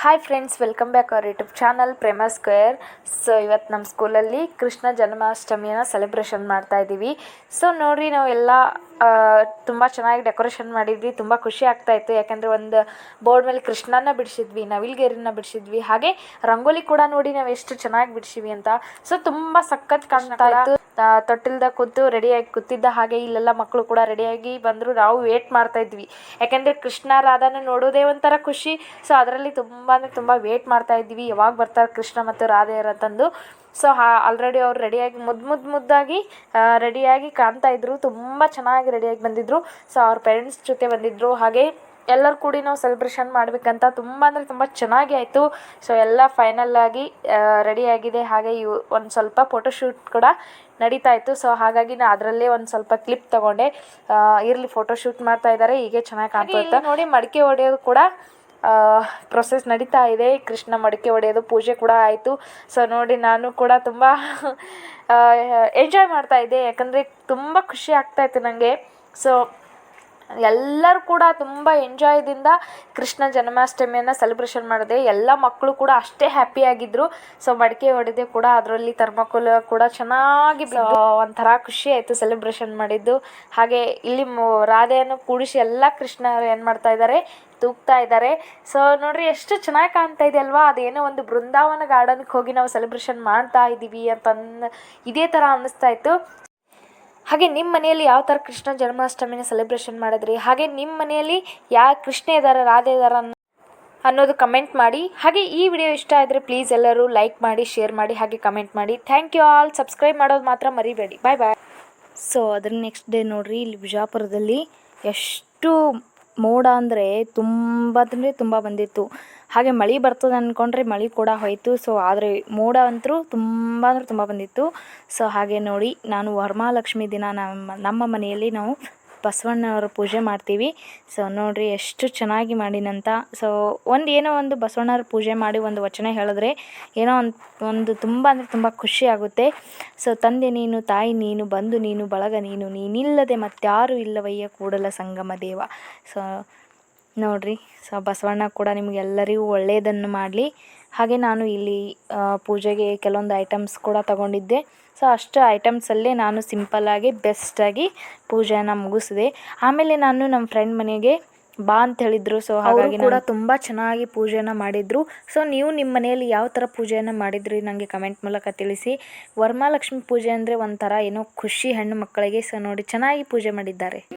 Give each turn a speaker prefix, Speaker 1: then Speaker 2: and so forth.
Speaker 1: Hi friends welcome back our YouTube channel Prema square so ಇವತ್ತು ನಮ್ಮ ಸ್ಕೂಲಲ್ಲಿ Krishna ಜನ್ಮಾಷ್ಟಮಿಯನ್ನು celebration ಮಾಡ್ತಾ ಇದ್ದೀವಿ ಸೊ ನೋಡಿರಿ ನಾವು ಎಲ್ಲ ತುಂಬ ಚೆನ್ನಾಗಿ ಡೆಕೋರೇಷನ್ ಮಾಡಿದ್ವಿ ತುಂಬ ಖುಷಿ ಆಗ್ತಾ ಇತ್ತು. ಯಾಕಂದರೆ ಒಂದು ಬೋರ್ಡ್ ಮೇಲೆ ಕೃಷ್ಣನ ಬಿಡಿಸಿದ್ವಿ ನವಿಲ್ಗೇರಿನ ಬಿಡಿಸಿದ್ವಿ. ಹಾಗೆ ರಂಗೋಲಿ ಕೂಡ ನೋಡಿ ನಾವು ಎಷ್ಟು ಚೆನ್ನಾಗಿ ಬಿಡಿಸಿವಿ ಅಂತ. ಸೊ ತುಂಬ ಸಖತ್ ಕಾಣ್ತಾ ಇತ್ತು. ಆ, ತೊಟ್ಟಿಲ್ದ ಕೂತು ರೆಡಿಯಾಗಿ ಕೂತಿದ್ದ ಹಾಗೆ ಇಲ್ಲೆಲ್ಲ ಮಕ್ಕಳು ಕೂಡ ರೆಡಿಯಾಗಿ ಬಂದರು. ನಾವು ವೇಟ್ ಮಾಡ್ತಾ ಇದ್ವಿ. ಯಾಕಂದರೆ ಕೃಷ್ಣ ರಾಧಾನ ನೋಡೋದೇ ಒಂಥರ ಖುಷಿ. ಸೊ ಅದರಲ್ಲಿ ತುಂಬ ಅಂದರೆ ತುಂಬ ವೇಟ್ ಮಾಡ್ತಾ ಇದ್ವಿ. ಯಾವಾಗ ಬರ್ತಾರೆ ಕೃಷ್ಣ ಮತ್ತು ರಾಧೆ ಅಂತಂದು ಸೊ ಹಾ ಆಲ್ರೆಡಿ ಅವ್ರು ರೆಡಿಯಾಗಿ ಮುದ್ದು ಮುದ್ದು ಮುದ್ದಾಗಿ ರೆಡಿಯಾಗಿ ಕಾಣ್ತಾ ಇದ್ರು. ತುಂಬ ಚೆನ್ನಾಗಿ ರೆಡಿಯಾಗಿ ಬಂದಿದ್ರು. ಸೊ ಅವ್ರ ಪೇರೆಂಟ್ಸ್ ಜೊತೆ ಬಂದಿದ್ದರು ಹಾಗೆ ಎಲ್ಲರೂ ಕೂಡಿ ನಾವು ಸೆಲೆಬ್ರೇಷನ್ ಮಾಡಬೇಕಂತ ತುಂಬ ಅಂದರೆ ತುಂಬ ಚೆನ್ನಾಗಿ ಆಯಿತು. ಸೊ ಎಲ್ಲ ಫೈನಲ್ ಆಗಿ ರೆಡಿ ಆಗಿದೆ. ಹಾಗೆ ಇವು ಒಂದು ಸ್ವಲ್ಪ ಫೋಟೋಶೂಟ್ ಕೂಡ ನಡೀತಾ ಇತ್ತು. ಸೊ ಹಾಗಾಗಿ ನಾನು ಅದರಲ್ಲೇ ಒಂದು ಸ್ವಲ್ಪ ಕ್ಲಿಪ್ ತಗೊಂಡೆ. ಇರಲಿ ಫೋಟೋಶೂಟ್ ಮಾಡ್ತಾ ಇದ್ದಾರೆ ಹೀಗೆ ಚೆನ್ನಾಗಿ ಕಾಣ್ತಾ ಇತ್ತು. ನೋಡಿ ಮಡಿಕೆ ಹೊಡೆಯೋದು ಕೂಡ ಪ್ರೊಸೆಸ್ ನಡೀತಾ ಇದೆ. ಕೃಷ್ಣ ಮಡಿಕೆ ಹೊಡೆಯೋದು ಪೂಜೆ ಕೂಡ ಆಯಿತು. ಸೊ ನೋಡಿ ನಾನು ಕೂಡ ತುಂಬ ಎಂಜಾಯ್ ಮಾಡ್ತಾ ಇದ್ದೆ. ಯಾಕಂದರೆ ತುಂಬ ಖುಷಿ ಆಗ್ತಾ ಇತ್ತು ನನಗೆ ಸೊ ಎಲ್ಲರೂ ಕೂಡ ತುಂಬ ಎಂಜಾಯ್ದಿಂದ ಕೃಷ್ಣ ಜನ್ಮಾಷ್ಟಮಿಯನ್ನು ಸೆಲೆಬ್ರೇಷನ್ ಮಾಡಿದೆ. ಎಲ್ಲ ಮಕ್ಕಳು ಕೂಡ ಅಷ್ಟೇ ಹ್ಯಾಪಿಯಾಗಿದ್ದರು ಸೊ ಮಡಿಕೆ ಹೊಡೆದೆ ಕೂಡ ಅದರಲ್ಲಿ ಥರ್ಮಕೋಲ್ ಕೂಡ ಚೆನ್ನಾಗಿ ಒಂಥರ ಖುಷಿ ಆಯಿತು ಸೆಲೆಬ್ರೇಷನ್ ಮಾಡಿದ್ದು. ಹಾಗೆ ಇಲ್ಲಿ ರಾಧೆಯನ್ನು ಕೂಡಿಸಿ ಎಲ್ಲ ಕೃಷ್ಣರು ಏನು ಮಾಡ್ತಾ ಇದ್ದಾರೆ? ತೂಗ್ತಾ ಇದ್ದಾರೆ. ಸೊ ನೋಡ್ರಿ ಎಷ್ಟು ಚೆನ್ನಾಗಿ ಕಾಣ್ತಾ ಇದೆ ಅಲ್ವಾ? ಅದೇನೋ ಒಂದು ಬೃಂದಾವನ ಗಾರ್ಡನ್ಗೆ ಹೋಗಿ ನಾವು ಸೆಲೆಬ್ರೇಷನ್ ಮಾಡ್ತಾ ಇದ್ದೀವಿ ಅಂತ ಇದೇ ಥರ ಅನ್ನಿಸ್ತಾ ಇತ್ತು. ಹಾಗೆ ನಿಮ್ಮ ಮನೆಯಲ್ಲಿ ಯಾವ ಥರ ಕೃಷ್ಣ ಜನ್ಮಾಷ್ಟಮಿನ ಸೆಲೆಬ್ರೇಷನ್ ಮಾಡಿದ್ರಿ? ಹಾಗೆ ನಿಮ್ಮ ಮನೆಯಲ್ಲಿ ಯಾವ ಕೃಷ್ಣ ಇದ್ದಾರೆ ರಾಧೆ ಇದ್ದಾರೆ ಅನ್ನೋ ಅನ್ನೋದು ಕಮೆಂಟ್ ಮಾಡಿ. ಹಾಗೆ ಈ ವಿಡಿಯೋ ಇಷ್ಟ ಆದರೆ ಪ್ಲೀಸ್ ಎಲ್ಲರೂ ಲೈಕ್ ಮಾಡಿ ಶೇರ್ ಮಾಡಿ, ಹಾಗೆ ಕಮೆಂಟ್ ಮಾಡಿ. ಥ್ಯಾಂಕ್ ಯು ಆಲ್ ಸಬ್ಸ್ಕ್ರೈಬ್ ಮಾಡೋದು ಮಾತ್ರ ಮರಿಬೇಡಿ. ಬಾಯ್ ಬಾಯ್ ಸೊ ಅದ್ರ ನೆಕ್ಸ್ಟ್ ಡೇ ನೋಡ್ರಿ ಇಲ್ಲಿ ಬಿಜಾಪುರದಲ್ಲಿ ಎಷ್ಟು ಮೋಡ ಅಂದರೆ ತುಂಬ ಅಂದರೆ ತುಂಬ ಬಂದಿತ್ತು. ಹಾಗೆ ಮಳೆ ಬರ್ತದೆ ಅಂದ್ಕೊಂಡ್ರೆ ಮಳೆ ಕೂಡ ಹೋಯಿತು. ಸೊ ಆದರೆ ಮೋಡ ಅಂತೂ ತುಂಬ ಅಂದರೆ ತುಂಬ ಬಂದಿತ್ತು. ಸೊ ಹಾಗೆ ನೋಡಿ, ನಾನು ವರಮಹಾಲಕ್ಷ್ಮಿ ದಿನ ನಮ್ಮ ನಮ್ಮ ಮನೆಯಲ್ಲಿ ನಾವು ಬಸವಣ್ಣವರ ಪೂಜೆ ಮಾಡ್ತೀವಿ. ಸೊ ನೋಡಿರಿ ಎಷ್ಟು ಚೆನ್ನಾಗಿ ಮಾಡಿನಂತ. ಸೊ ಒಂದು ಏನೋ ಒಂದು ಬಸವಣ್ಣವ್ರ ಪೂಜೆ ಮಾಡಿ ಒಂದು ವಚನ ಹೇಳಿದ್ರೆ ಏನೋ ಒಂದು ಒಂದು ತುಂಬ ಅಂದರೆ ತುಂಬ ಖುಷಿ ಆಗುತ್ತೆ. ಸೊ ತಂದೆ ನೀನು, ತಾಯಿ ನೀನು ಬಂದು ನೀನು, ಬಳಗ ನೀನು, ನೀನಿಲ್ಲದೆ ಮತ್ತಾರು ಇಲ್ಲವಯ್ಯ ಕೂಡಲ ಸಂಗಮ ದೇವ. ಸೊ ನೋಡ್ರಿ ಸೊ ಬಸವಣ್ಣ ಕೂಡ ನಿಮಗೆಲ್ಲರಿಗೂ ಒಳ್ಳೆಯದನ್ನು ಮಾಡಲಿ. ಹಾಗೆ ನಾನು ಇಲ್ಲಿ ಪೂಜೆಗೆ ಕೆಲವೊಂದು ಐಟಮ್ಸ್ ಕೂಡ ತಗೊಂಡಿದ್ದೆ. ಸೊ ಅಷ್ಟು ಐಟಮ್ಸಲ್ಲೇ ನಾನು ಸಿಂಪಲ್ಲಾಗಿ ಬೆಸ್ಟಾಗಿ ಪೂಜೆಯನ್ನು ಮುಗಿಸಿದೆ. ಆಮೇಲೆ ನಾನು ನಮ್ಮ ಫ್ರೆಂಡ್ ಮನೆಗೆ ಬಾ ಅಂತ ಹೇಳಿದ್ರು. ಸೊ ಹಾಗಾಗಿ ಕೂಡ ತುಂಬ ಚೆನ್ನಾಗಿ ಪೂಜೆಯನ್ನು ಮಾಡಿದ್ರು. ಸೊ ನೀವು ನಿಮ್ಮ ಮನೆಯಲ್ಲಿ ಯಾವ ಥರ ಪೂಜೆಯನ್ನು ಮಾಡಿದ್ರಿ ನನಗೆ ಕಮೆಂಟ್ ಮೂಲಕ ತಿಳಿಸಿ. ವರಮಹಾಲಕ್ಷ್ಮಿ ಪೂಜೆ ಅಂದರೆ ಒಂಥರ ಏನೋ ಖುಷಿ ಹೆಣ್ಣು ಮಕ್ಕಳಿಗೆ. ಸೊ ನೋಡಿ ಚೆನ್ನಾಗಿ ಪೂಜೆ ಮಾಡಿದ್ದಾರೆ.